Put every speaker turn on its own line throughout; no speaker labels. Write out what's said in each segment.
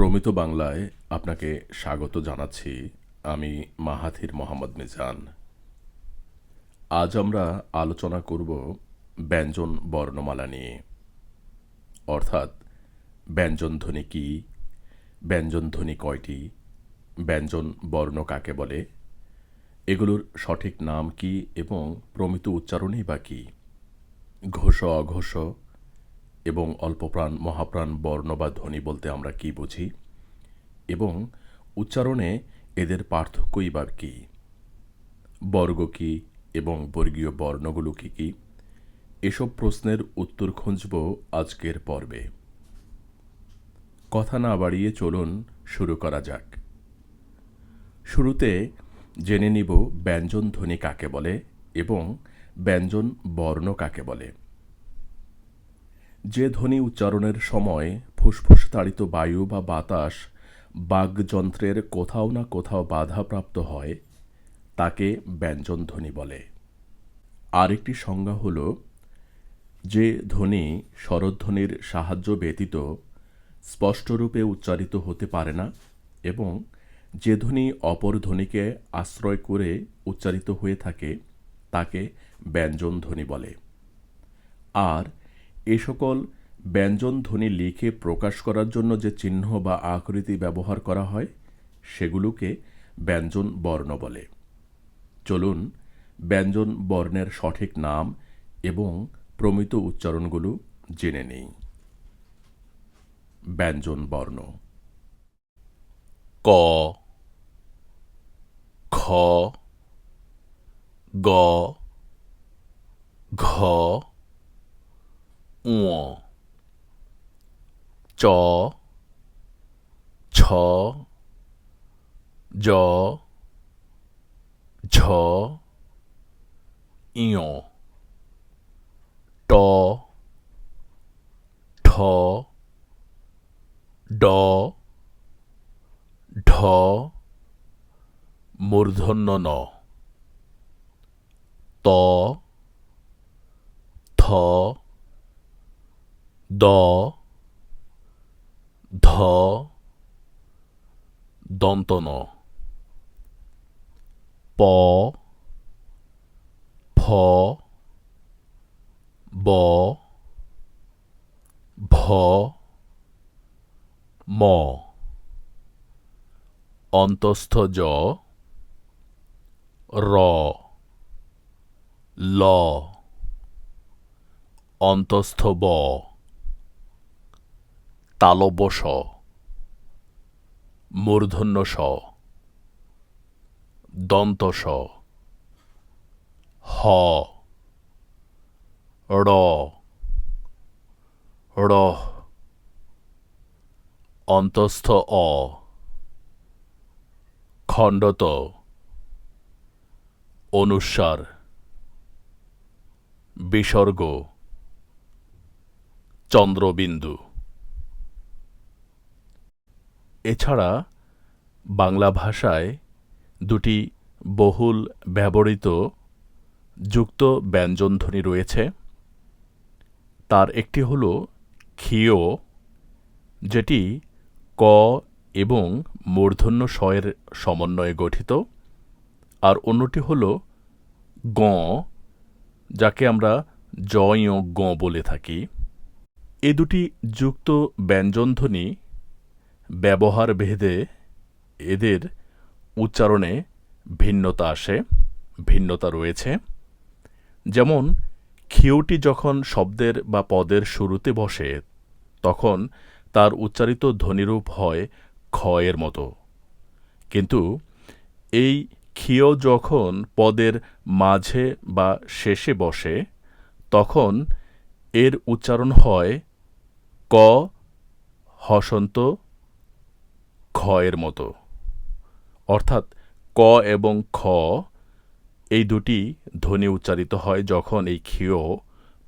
প্রমিত বাংলায় আপনাকে স্বাগত জানাচ্ছি আমি মাহাথির মোহাম্মদ মিজান। আজ আমরা আলোচনা করব ব্যঞ্জন বর্ণমালা নিয়ে। অর্থাৎ ব্যঞ্জনধ্বনি কী ব্যঞ্জনধ্বনি কয়টি, ব্যঞ্জন বর্ণ কাকে বলে, এগুলোর সঠিক নাম কি এবং প্রমিত উচ্চারণই বা কী। ঘোষ, অঘোষ এবং অল্পপ্রাণ, মহাপ্রাণ, বর্ণ বা ধ্বনি বলতে আমরা কি বুঝি? এবং উচ্চারণে এদের পার্থক্যই বা কী? বর্গ কী এবং বর্গীয় বর্ণগুলো কী কী? এসব প্রশ্নের উত্তর খুঁজব আজকের পর্বে। কথা না বাড়িয়ে চলুন শুরু করা যাক। শুরুতে জেনে নিব ব্যঞ্জন ধ্বনি কাকে বলে এবং ব্যঞ্জন বর্ণ কাকে বলে। যে ধ্বনি উচ্চারণের সময় ফুসফুস তাড়িত বায়ু বা বাতাস বাগযন্ত্রের কোথাও না কোথাও বাধাপ্রাপ্ত হয়, তাকে ব্যঞ্জন ধ্বনি বলে। আরেকটি সংজ্ঞা হল যে ধ্বনি স্বরধ্বনির সাহায্য ব্যতীত স্পষ্টরূপে উচ্চারিত হতে পারে না এবং যে ধ্বনি অপর ধ্বনিকে আশ্রয় করে উচ্চারিত হয়ে থাকে, তাকে ব্যঞ্জন ধ্বনি বলে। আর এ সকল ব্যঞ্জন ধ্বনি লিখে প্রকাশ করার জন্য যে চিহ্ন বা আকৃতি ব্যবহার করা হয়, সেগুলোকে ব্যঞ্জন বর্ণ বলে। চলুন, ব্যঞ্জন বর্ণের সঠিক নাম এবং প্রমিত উচ্চারণগুলো জেনে নেই। ব্যঞ্জন বর্ণ।
ক, খ, গ, ঘ ঙ চ ছ জ ঝ ইয় ট ঠ ড ঢ মূর্ধন্য ন ত থ দ, ধ দন্ত ন প, ফ, ব, ভ, ম। অন্তস্থ জ, র, ল। অন্তস্থ ব। তালব্য স মূর্ধন্য স দন্ত স হ। র। র অন্তস্থ অ। খণ্ডত। অনুস্বার বিসর্গ। চন্দ্রবিন্দু। এছাড়া বাংলা ভাষায় দুটি বহুল ব্যবহৃত যুক্ত ব্যঞ্জনধ্বনি রয়েছে। তার একটি হল ক্ষীয়, যেটি ক এবং মূর্ধন্য শয়ের সমন্বয়ে গঠিত। আর অন্যটি হল গ, যাকে আমরা জয় গ বলে থাকি। এ দুটি যুক্ত ব্যঞ্জনধ্বনি ব্যবহার ভেদে এদের উচ্চারণে ভিন্নতা আসে, ভিন্নতা রয়েছে। যেমন ক্ষিয়টি যখন শব্দের বা পদের শুরুতে বসে, তখন তার উচ্চারিত ধ্বনিরূপ হয় ক্ষয়ের মতো। কিন্তু এই ক্ষীয় যখন পদের মাঝে বা শেষে বসে, তখন এর উচ্চারণ হয় ক, হসন্ত খ এর মতো। অর্থাৎ ক এবং খ এই দুটি ধ্বনি উচ্চারিত হয় যখন এই ক্ষীয়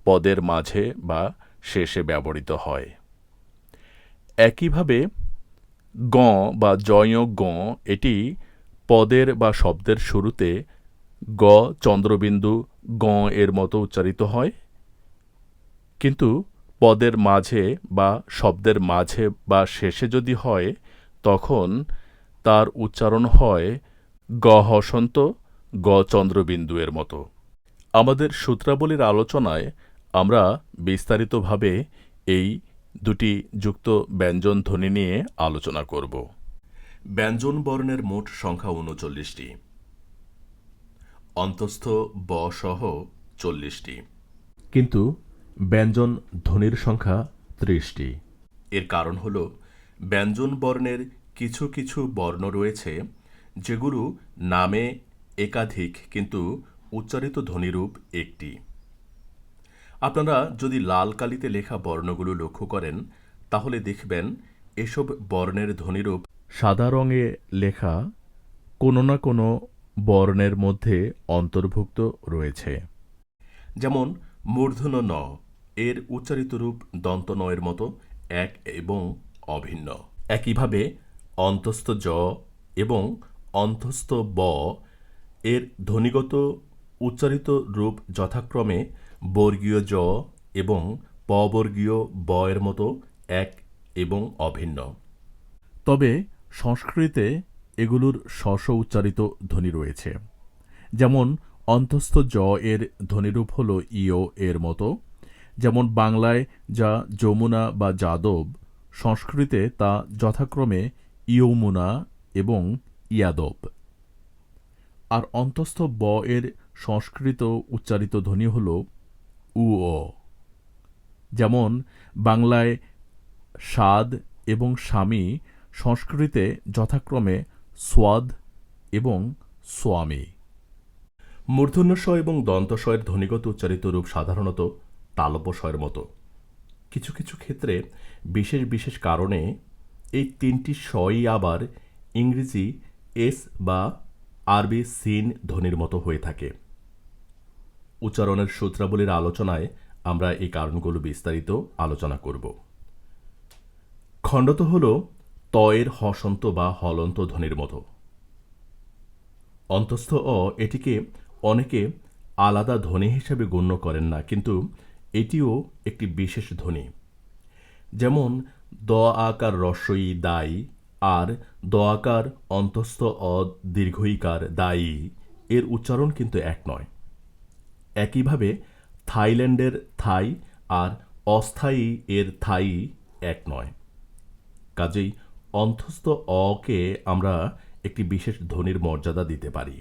পদের মাঝে বা শেষে ব্যবহৃত হয়। একইভাবে গ বা জয় গ এটি পদের বা শব্দের শুরুতে গ চন্দ্রবিন্দু গ এর মতো উচ্চারিত হয়। কিন্তু পদের মাঝে বা শব্দের মাঝে বা শেষে যদি হয় তখন তার উচ্চারণ হয় গ হসন্ত গ চন্দ্রবিন্দু এর মতো। আমাদের সূত্রাবলীর আলোচনায় আমরা বিস্তারিতভাবে এই দুটি যুক্ত ব্যঞ্জন ধ্বনি নিয়ে আলোচনা করব।
ব্যঞ্জন বর্ণের মোট সংখ্যা উনচল্লিশটি। অন্তস্থ ব সহ চল্লিশটি। কিন্তু ব্যঞ্জন ধ্বনির সংখ্যা ত্রিশটি। এর কারণ হল ব্যঞ্জন বর্ণের কিছু কিছু বর্ণ রয়েছে যেগুলো নামে একাধিক কিন্তু উচ্চারিত ধ্বনিরূপ একটি। আপনারা যদি লাল কালিতে লেখা বর্ণগুলো লক্ষ্য করেন, তাহলে দেখবেন এসব বর্ণের ধ্বনিরূপ
সাদা রঙে লেখা কোনো না কোনো বর্ণের মধ্যে অন্তর্ভুক্ত রয়েছে।
যেমন, মূর্ধন্য ন, এর উচ্চারিত রূপ দন্ত নয়ের মতো এক এবং অভিন্ন। একইভাবে অন্তস্থ জ এবং অন্তস্থ ব এর ধ্বনিগত উচ্চারিত রূপ যথাক্রমে বর্গীয় জ এবং পবর্গীয় ব এর মতো এক এবং অভিন্ন। তবে সংস্কৃতে এগুলোর স্বস্ব উচ্চারিত ধ্বনি রয়েছে। যেমন অন্তস্থ জ এর ধ্বনিরূপ হল ইও এর মতো। যেমন বাংলায় যা যমুনা বা যাদব সংস্কৃতে তা যথাক্রমে ইয়মুনা এবং ইয়াদব। আর অন্তস্থ ব এর সংস্কৃত উচ্চারিত ধ্বনি হল উ অ যেমন বাংলায় স্বাদ এবং স্বামী সংস্কৃতে যথাক্রমে স্বাদ এবং স্বামী। মূর্ধন্যস্বয় এবং দন্তস্বয়ের ধ্বনিগত উচ্চারিত রূপ সাধারণত তালব্যস্বয়ের মতো। কিছু কিছু ক্ষেত্রে বিশেষ বিশেষ কারণে এই তিনটি স্বই আবার ইংরেজি এস বা আরবি সিন ধ্বনির মতো হয়ে থাকে। উচ্চারণের সূত্রাবলীর আলোচনায় আমরা এই কারণগুলো বিস্তারিত আলোচনা করব। খণ্ডত হল তয়ের হসন্ত বা হলন্ত ধ্বনির মতো। অন্তস্থ অ এটিকে অনেকে আলাদা ধ্বনি হিসেবে গণ্য করেন না, কিন্তু এটিও একটি বিশেষ ধ্বনি। যেমন, দ আকার রস্বই দায়ী আর দ আকার অন্তস্থ অ দায়ী এর উচ্চারণ কিন্তু এক নয়। একইভাবে, থাইল্যান্ডের থাই আর অস্থায়ী এর থাই এক নয়। কাজেই, অন্তস্থ অকে আমরা একটি বিশেষ ধ্বনির মর্যাদা দিতে পারি।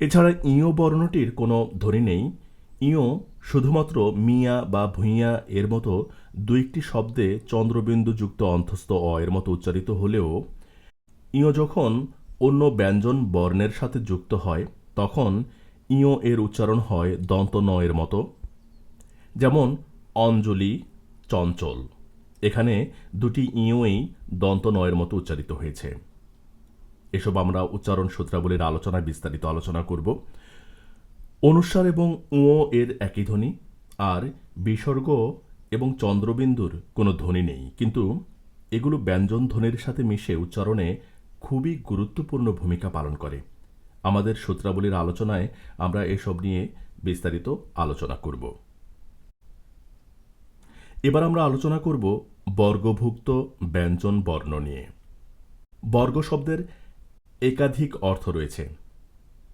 এছাড়া ইয় বর্ণটির কোনো ধ্বনি নেই ইয় শুধুমাত্র মিয়া বা ভূঁইয়া এর মতো দু একটি শব্দে চন্দ্রবিন্দুযুক্ত অন্তস্থ অ এর মতো উচ্চারিত হলেও ইয় যখন অন্য ব্যঞ্জন বর্ণের সাথে যুক্ত হয়, তখন ইয় এর উচ্চারণ হয় দন্ত ন এর মতো। যেমন, অঞ্জলি, চঞ্চল। এখানে দুটি ইঁই দন্ত নয়ের মতো উচ্চারিত হয়েছে। এসব আমরা উচ্চারণ সূত্রাবলীর আলোচনায় বিস্তারিত আলোচনা করব। অনুস্বার এবং উঁ এর একই ধ্বনি, আর বিসর্গ এবং চন্দ্রবিন্দুর কোনো ধ্বনি নেই, কিন্তু এগুলো ব্যঞ্জন ধ্বনির সাথে মিশে উচ্চারণে খুবই গুরুত্বপূর্ণ ভূমিকা পালন করে। আমাদের সূত্রাবলীর আলোচনায় আমরা এসব নিয়ে বিস্তারিত আলোচনা করব। এবার আমরা আলোচনা করব বর্গভুক্ত ব্যঞ্জন বর্ণ নিয়ে। বর্গ শব্দের একাধিক অর্থ রয়েছে।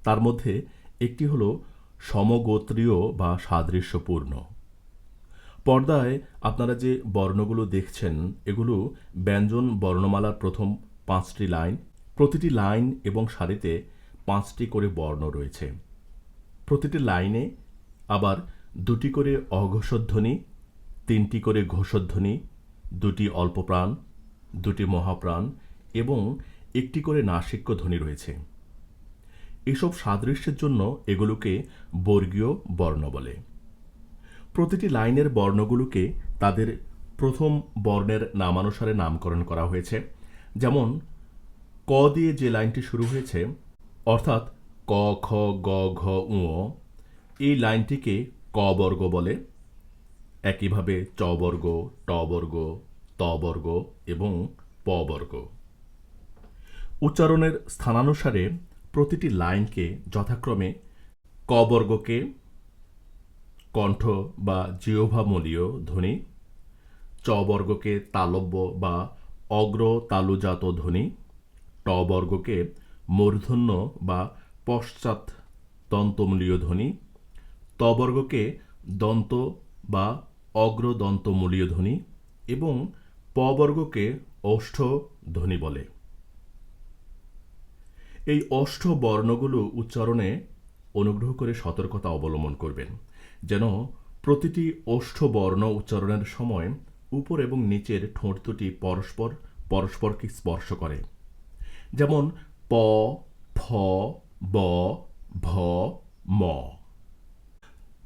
তার মধ্যে একটি হল সমগোত্রীয় বা সাদৃশ্যপূর্ণ। পর্দায় আপনারা যে বর্ণগুলো দেখছেন, এগুলো ব্যঞ্জন বর্ণমালার প্রথম পাঁচটি লাইন, প্রতিটি লাইন এবং সারিতে পাঁচটি করে বর্ণ রয়েছে। প্রতিটি লাইনে আবার দুটি করে অঘোষধ্বনি, তিনটি করে ঘোষধ্বনি, দুটি অল্পপ্রাণ, দুটি মহাপ্রাণ এবং একটি করে নাসিক্য ধ্বনি রয়েছে। এসব সাদৃশ্যের জন্য এগুলোকে বর্গীয় বর্ণ বলে। প্রতিটি লাইনের বর্ণগুলোকে তাদের প্রথম বর্ণের নামানুসারে নামকরণ করা হয়েছে। যেমন, ক দিয়ে যে লাইনটি শুরু হয়েছে, অর্থাৎ ক, খ, গ, ঘ উ এই লাইনটিকে ক বর্গ বলে। একইভাবে চ বর্গ, ট বর্গ, ত বর্গ এবং প বর্গ। উচ্চারণের স্থানানুসারে প্রতিটি লাইনকে যথাক্রমে ক বর্গকে কণ্ঠ বা জিহ্বামূলীয় ধ্বনি, চ বর্গকে তালব্য বা অগ্র তালুজাত ধ্বনি, ট বর্গকে মূর্ধন্য বা পশ্চাৎ দন্তমূলীয় ধ্বনি, ত বর্গকে দন্ত বা অগ্রদন্তমূলীয় ধ্বনি এবং প বর্গকে ওষ্ঠ ধ্বনি বলে। এই অষ্ঠ বর্ণগুলো উচ্চারণে অনুগ্রহ করে সতর্কতা অবলম্বন করবেন, যেন প্রতিটি ওষ্ঠ বর্ণ উচ্চারণের সময় উপর এবং নিচের ঠোঁট দুটি পরস্পর পরস্পরকে স্পর্শ করে। যেমন প, ফ, ব, ভ, ম।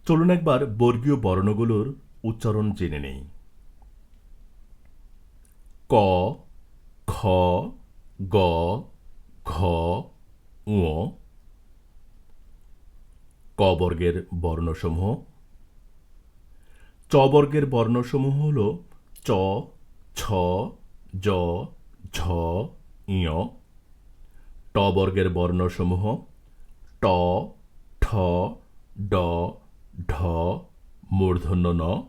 চলুন একবার বর্গীয় বর্ণগুলোর উচ্চারণ জেনে নেই। ক, খ, গ ঘ, ঙ, ক বর্গের বর্ণসমূহ। চ বর্গের বর্ণসমূহ হল চ, ছ, জ, ঝ ইয় ট বর্গের বর্ণসমূহ ট, ঠ, ড, ঢ, মূর্ধন্য ন।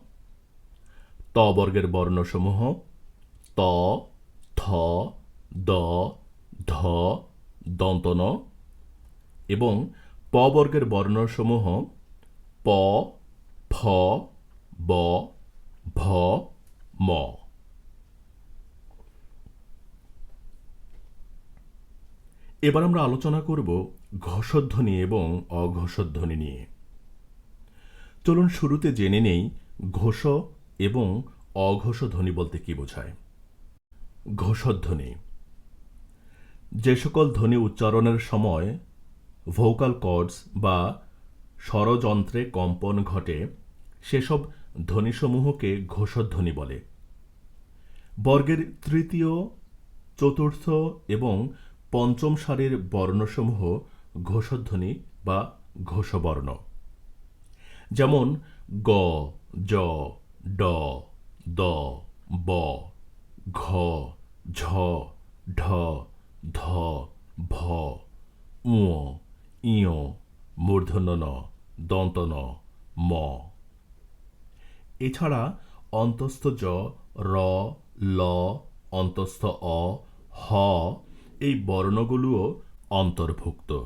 ত বর্গের বর্ণসমূহ ত, থ, দ ধ, দন্তন এবং প বর্গের বর্ণসমূহ প, ফ, ব, ভ, ম। এবার আমরা আলোচনা করব ঘোষধ্বনি এবং অঘোষধ্বনি নিয়ে। চলুন শুরুতে জেনে নেই ঘোষ এবং অঘোষ ধ্বনি বলতে কি বোঝায়। ঘোষধ্বনি যে সকল ধ্বনি উচ্চারণের সময় ভোকাল কর্ডস বা স্বরযন্ত্রে কম্পন ঘটে, সেসব ধ্বনিসমূহকে ঘোষধ্বনি বলে। বর্গের তৃতীয়, চতুর্থ এবং পঞ্চম সারির বর্ণসমূহ ঘোষধ্বনি বা ঘোষবর্ণ। যেমন গ, জ, ড, দ, ব, ঘ, ঝ, ঢ ধ, ভ উঁ ইয় মূর্ধন্য ন, দন্ত ন, ম। এছাড়া অন্তস্থ জ, র, ল, অন্তস্থ অ, হ এই বর্ণগুলোও অন্তর্ভুক্ত।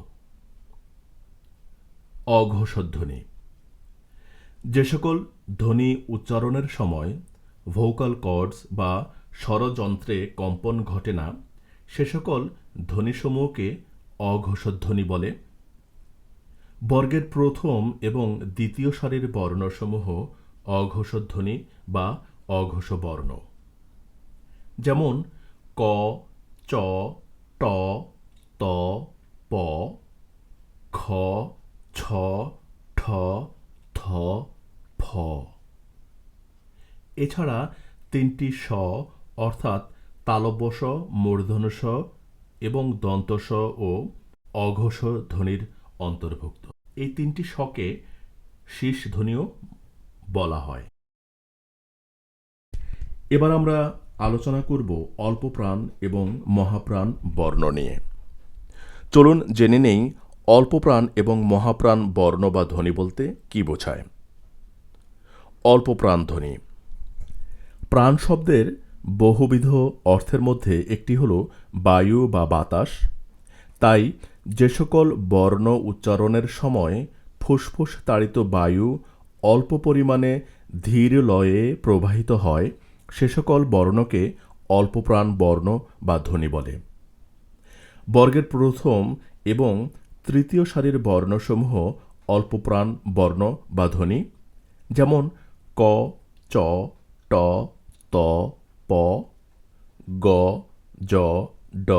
অঘোষধ্বনি। যে সকল ধ্বনি উচ্চারণের সময় ভোকাল কর্ডস বা স্বরযন্ত্রে কম্পন ঘটে না সে সকল ধ্বনিসমূহকে অঘোষধ্বনি বলে। বর্গের প্রথম এবং দ্বিতীয় সারির বর্ণসমূহ অঘোষধ্বনি বা অঘোষ বর্ণ যেমন ক, চ, ট, ত, প, খ, ছ, ঠ, থ, ফ। এছাড়া তিনটি স অর্থাৎ তালব্যস মূর্ধনস এবং দন্তস ও অঘোষ ধ্বনির অন্তর্ভুক্ত। এই তিনটি শকে শীষ ধ্বনিও বলা হয়। এবার আমরা আলোচনা করব অল্প প্রাণ এবং মহাপ্রাণ বর্ণ নিয়ে। চলুন জেনে নেই অল্প প্রাণ এবং মহাপ্রাণ বর্ণ বা ধ্বনি বলতে কি বোঝায়। অল্প প্রাণ ধ্বনি। প্রাণ শব্দের বহুবিধ অর্থের মধ্যে একটি হল বায়ু বা বাতাস। তাই যে সকল বর্ণ উচ্চারণের সময় ফুসফুস তাড়িত বায়ু অল্প পরিমাণে ধীর লয়ে প্রবাহিত হয়, সে সকল বর্ণকে অল্পপ্রাণ বর্ণ বা ধ্বনি বলে। বর্গের প্রথম এবং তৃতীয় সারির বর্ণসমূহ অল্পপ্রাণ বর্ণ বা ধ্বনি, যেমন ক, চ, ট, ত প, গ, জ, ড,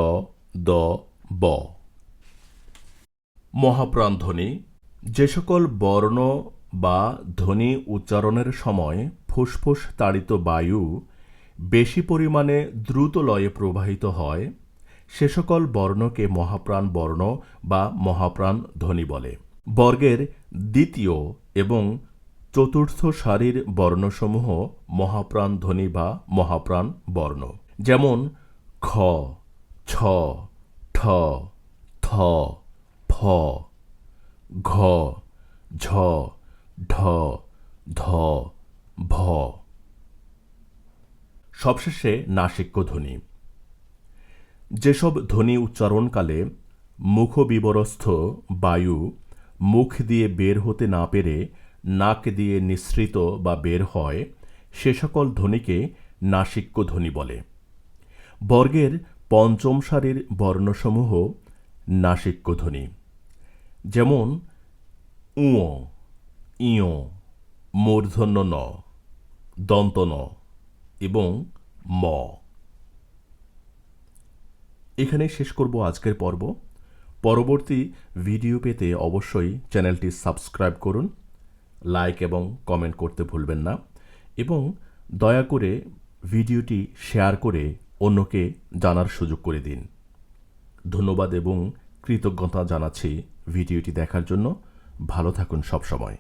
দ, ব। মহাপ্রাণ ধ্বনি যে সকল বর্ণ বা ধ্বনি উচ্চারণের সময় ফুসফুস তাড়িত বায়ু বেশি পরিমাণে দ্রুত লয়ে প্রবাহিত হয়, সে সকল বর্ণকে মহাপ্রাণ বর্ণ বা মহাপ্রাণ ধ্বনি বলে। বর্গের দ্বিতীয় এবং চতুর্থ সারির বর্ণসমূহ মহাপ্রাণ ধ্বনি বা মহাপ্রাণ বর্ণ। যেমন, খ, ছ, ঠ, থ, ফ, ঘ, ঝ, ঢ, ধ, ভ। সবশেষে নাসিক্য ধ্বনি। যেসব ধ্বনি উচ্চারণকালে মুখবিবরস্থ বায়ু মুখ দিয়ে বের হতে না পেরে নাক দিয়ে নিঃসৃত বা বের হয়, সে সকল ধ্বনিকে নাসিক্য ধ্বনি বলে। বর্গের পঞ্চম সারির বর্ণসমূহ নাসিক্য ধ্বনি। যেমন, উঁ ইয় মূর্ধন্য ন, দন্ত ন এবং ম। এখানেই শেষ করব আজকের পর্ব। পরবর্তী ভিডিও পেতে অবশ্যই চ্যানেলটি সাবস্ক্রাইব করুন। লাইক এবং কমেন্ট করতে ভুলবেন না। এবং দয়া করে ভিডিওটি শেয়ার করে অন্যকে জানার সুযোগ করে দিন। ধন্যবাদ এবং কৃতজ্ঞতা জানাচ্ছি ভিডিওটি দেখার জন্য। ভালো থাকুন সবসময়।